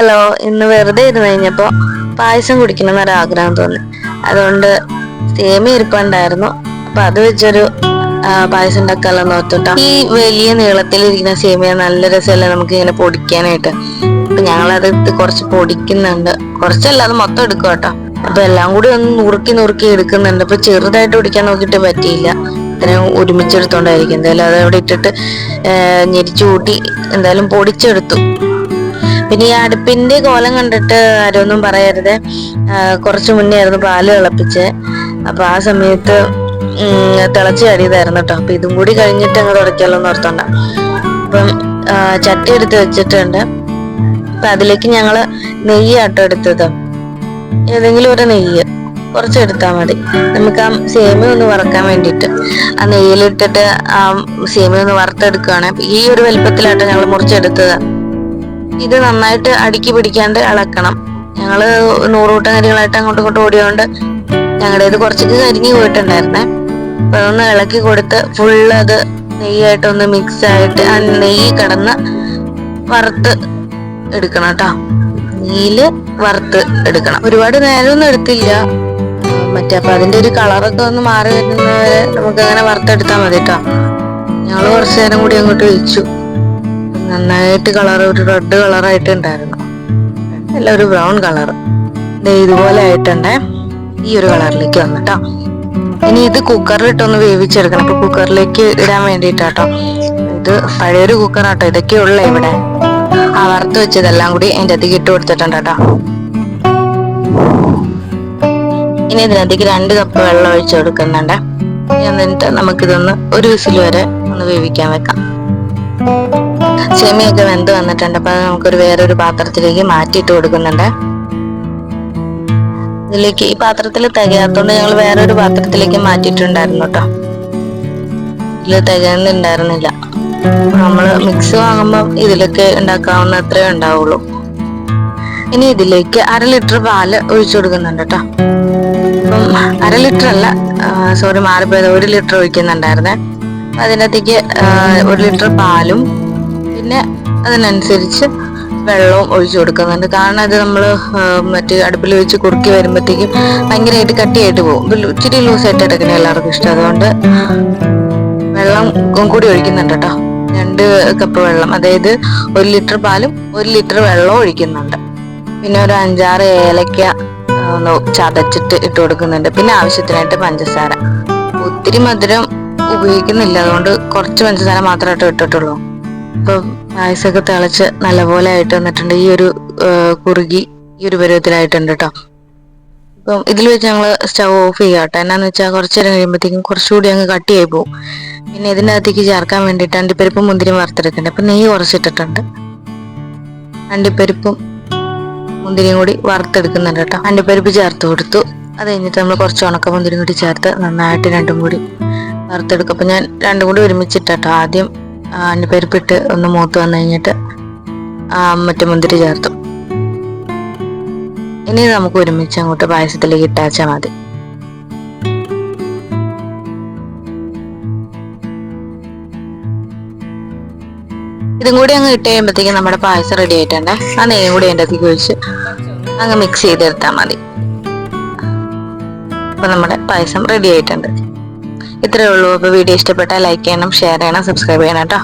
Hello ഇന്ന് വെറുതെ ഇരുന്ന് കഴിഞ്ഞപ്പോ പായസം കുടിക്കണം എന്നൊരു ആഗ്രഹം തോന്നി. അതുകൊണ്ട് സേമിയ ഇരിപ്പുണ്ടായിരുന്നു. അപ്പൊ അത് വെച്ചൊരു പായസം ഉണ്ടാക്കാലോ നോർത്തോട്ടോ ഈ വലിയ നീളത്തിലിരിക്കുന്ന സേമിയ നല്ല രസമല്ലേ നമുക്ക് ഇങ്ങനെ പൊടിക്കാനായിട്ട്. അപ്പൊ ഞങ്ങളത് കുറച്ച് പൊടിക്കുന്നുണ്ട്. കുറച്ചല്ല അത് മൊത്തം എടുക്കും കേട്ടോ. അപ്പൊ എല്ലാം കൂടി ഒന്ന് നുറുക്കി നുറുക്കി എടുക്കുന്നുണ്ട്. അപ്പൊ ചെറുതായിട്ട് പൊടിക്കാൻ നോക്കിയിട്ട് പറ്റിയില്ല. ഇത്രയും ഒരുമിച്ചെടുത്തോണ്ടായിരിക്കും. എന്തായാലും അത് അവിടെ ഇട്ടിട്ട് ഞെരിച്ചു കൂട്ടി എന്തായാലും പൊടിച്ചെടുത്തു. പിന്നെ ഈ അടുപ്പിന്റെ കോലം കണ്ടിട്ട് ആരൊന്നും പറയരുത്. കുറച്ചു മുന്നേ ആയിരുന്നു പാൽ തിളപ്പിച്ച്. അപ്പൊ ആ സമയത്ത് തിളച്ച് കഴിയതായിരുന്നു കേട്ടോ അപ്പൊ ഇതും കൂടി കഴിഞ്ഞിട്ട് അങ്ങ് തുടയ്ക്കാലോ എന്ന് ഓർത്തോണ്ട. അപ്പം ചട്ടി എടുത്ത് വെച്ചിട്ടുണ്ട്. അപ്പൊ അതിലേക്ക് ഞങ്ങൾ നെയ്യ് ആട്ടോ എടുത്തത്. ഏതെങ്കിലും ഒരു നെയ്യ് കുറച്ചെടുത്താൽ മതി. നമുക്ക് ആ സേമിയ ഒന്ന് വറക്കാൻ വേണ്ടിയിട്ട്. ആ നെയ്യിലിട്ടിട്ട് ആ സേമിയ ഒന്ന് വറുത്തെടുക്കുകയാണ് ഈ ഒരു വലിപ്പത്തിലാട്ടോ ഞങ്ങൾ മുറിച്ചെടുത്തത്. ഇത് നന്നായിട്ട് അടുക്കി പിടിക്കാണ്ട് ഇളക്കണം ഞങ്ങൾ നൂറുകൂട്ടം കരികളായിട്ട് അങ്ങോട്ട് ഇങ്ങോട്ടും ഓടിയോണ്ട് ഞങ്ങളുടേത് കുറച്ചൊക്കെ കരിഞ്ഞു പോയിട്ടുണ്ടായിരുന്നേ. അപ്പൊ അതൊന്ന് ഇളക്കി കൊടുത്ത് ഫുള്ള് അത് നെയ്യായിട്ടൊന്ന് മിക്സ് ആയിട്ട് ആ നെയ്യ് കടന്ന് വറുത്ത് എടുക്കണം കേട്ടോ. നെയ്യിൽ വറുത്ത് എടുക്കണം. ഒരുപാട് നേരമൊന്നും എടുത്തില്ല. മറ്റേ അപ്പൊ അതിന്റെ ഒരു കളറൊക്കെ ഒന്ന് മാറി വരുന്നവരെ നമുക്ക് അങ്ങനെ വറുത്തെടുത്താൽ മതി കേട്ടോ. ഞങ്ങൾ കുറച്ചു നേരം കൂടി അങ്ങോട്ട് വെച്ചു നന്നായിട്ട് കളർ ഒരു റെഡ് കളറായിട്ട് ഉണ്ടായിരുന്നു. അല്ല ഒരു ബ്രൗൺ കളർ. ഇതുപോലെ ആയിട്ടുണ്ടേ. ഈ ഒരു കളറിലേക്ക് വന്നിട്ടോ. ഇനി ഇത് കുക്കറിലിട്ടൊന്ന് വേവിച്ചെടുക്കണം. അപ്പൊ കുക്കറിലേക്ക് ഇടാൻ വേണ്ടിയിട്ടാട്ടോ. ഇത് പഴയൊരു കുക്കറാട്ടോ ഇതൊക്കെ ഉള്ള ഇവിടെ. ആ വറുത്ത് വെച്ചതെല്ലാം കൂടി അതിന്റെ അകത്തേക്ക് ഇട്ട് കൊടുത്തിട്ടുണ്ട് ഇനി ഇതിനകത്തേക്ക് രണ്ട് കപ്പ് വെള്ളം ഒഴിച്ചു കൊടുക്കുന്നുണ്ട്. എന്നിട്ട് നമുക്കിതൊന്ന് ഒരു വിസിൽ വരെ ഒന്ന് വേവിക്കാൻ വെക്കാം. സെമിയൊക്കെ വെന്ത് വന്നിട്ടുണ്ട്. അപ്പൊ അത് നമുക്കൊരു വേറൊരു പാത്രത്തിലേക്ക് മാറ്റിയിട്ട് കൊടുക്കുന്നുണ്ട്. ഇതിലേക്ക് ഈ പാത്രത്തിൽ തികയാത്തോണ്ട് ഞങ്ങൾ വേറൊരു പാത്രത്തിലേക്ക് മാറ്റിയിട്ടുണ്ടായിരുന്നു കേട്ടോ. ഇതിൽ തികയുന്നുണ്ടായിരുന്നില്ല. നമ്മൾ മിക്സ് വാങ്ങുമ്പോൾ ഇതിലൊക്കെ ഉണ്ടാക്കാവുന്ന അത്രേ ഉണ്ടാവുള്ളൂ. ഇനി ഇതിലേക്ക് അര ലിറ്റർ പാൽ ഒഴിച്ചു കൊടുക്കുന്നുണ്ട് കേട്ടോ. അര ലിറ്റർ അല്ല സോറി മാറിപ്പോയത് ഒരു ലിറ്റർ ഒഴിക്കുന്നുണ്ടായിരുന്നേ. അതിനകത്തേക്ക് ഒരു ലിറ്റർ പാലും പിന്നെ അതിനനുസരിച്ച് വെള്ളവും ഒഴിച്ചു കൊടുക്കുന്നുണ്ട് കാരണം അത് നമ്മൾ മറ്റേ അടുപ്പിൽ വെച്ച് കുറുക്കി വരുമ്പോഴത്തേക്കും ഭയങ്കരമായിട്ട് കട്ടിയായിട്ട് പോകും. ഇച്ചിരി ലൂസായിട്ട് എടുക്കുന്ന എല്ലാവർക്കും ഇഷ്ടം. അതുകൊണ്ട് വെള്ളം കൂടി ഒഴിക്കുന്നുണ്ട് കേട്ടോ. രണ്ട് കപ്പ് വെള്ളം. അതായത് ഒരു ലിറ്റർ പാലും ഒരു ലിറ്റർ വെള്ളവും ഒഴിക്കുന്നുണ്ട്. പിന്നെ ഒരു അഞ്ചാറ് ഏലക്ക ഒന്ന് ചതച്ചിട്ട് ഇട്ട് കൊടുക്കുന്നുണ്ട്. പിന്നെ ആവശ്യത്തിനായിട്ട് പഞ്ചസാര. ഒത്തിരി മധുരം ഉപയോഗിക്കുന്നില്ല. അതുകൊണ്ട് കുറച്ച് പഞ്ചസാര മാത്രമായിട്ട് ഇട്ടിട്ടുള്ളൂ. ഇപ്പൊ പായസമൊക്കെ തിളച്ച് നല്ലപോലെ ആയിട്ട് വന്നിട്ടുണ്ട്. ഈ ഒരു കുറുകി ഈ ഒരു പരുവത്തിലായിട്ടുണ്ട് കേട്ടോ ഇപ്പം ഇതിൽ വെച്ച് ഞങ്ങൾ സ്റ്റവ് ഓഫ് ചെയ്യാം കേട്ടോ എന്നാന്ന് വെച്ചാൽ കുറച്ച് നേരം കഴിയുമ്പോഴത്തേക്കും കുറച്ചുകൂടി അങ്ങ് കട്ടിയായി പോകും പിന്നെ ഇതിന്റെ അകത്തേക്ക് ചേർക്കാൻ വേണ്ടിയിട്ട് അണ്ടിപ്പരിപ്പും മുന്തിരി വറുത്തെടുക്കുന്നുണ്ട് അപ്പം നെയ്യ് കുറച്ചിട്ടിട്ടുണ്ട്. അണ്ടിപ്പരിപ്പും മുന്തിരിയും കൂടി വറുത്തെടുക്കുന്നുണ്ട് കേട്ടോ അണ്ടിപ്പരിപ്പ് ചേർത്ത് കൊടുത്തു. അത് കഴിഞ്ഞിട്ട് നമ്മൾ കുറച്ച് ഉണക്ക മുന്തിരിയും കൂടി ചേർത്ത് നന്നായിട്ട് രണ്ടും കൂടി വറുത്തെടുക്കും. അപ്പം ഞാൻ രണ്ടും കൂടി ഒരുമിച്ചിട്ടോ ആദ്യം അണ്ടിപ്പരിപ്പിട്ട് ഒന്ന് മൂത്ത് വന്നു കഴിഞ്ഞിട്ട് മറ്റേ മുന്തിരി ചേർത്തു. ഇനി നമുക്ക് ഒരുമിച്ച് അങ്ങോട്ട് പായസത്തിലേക്ക് ഇട്ടാച്ചാൽ മതി. ഇതും കൂടി അങ്ങ് ഇട്ട് കഴിയുമ്പോഴത്തേക്കും നമ്മുടെ പായസം റെഡി ആയിട്ടുണ്ട്. ആ നെയ്യും കൂടി അതിന്റെ അകത്തേക്ക് ഒഴിച്ച് അങ്ങ് മിക്സ് ചെയ്തെടുത്താൽ മതി. അപ്പം നമ്മുടെ പായസം റെഡി ആയിട്ടുണ്ട്. ഇത്രയേ ഉള്ളൂ. അപ്പോൾ വീഡിയോ ഇഷ്ടപ്പെട്ടാൽ ലൈക്ക് ചെയ്യണം ഷെയർ ചെയ്യണം സബ്സ്ക്രൈബ് ചെയ്യണം കേട്ടോ.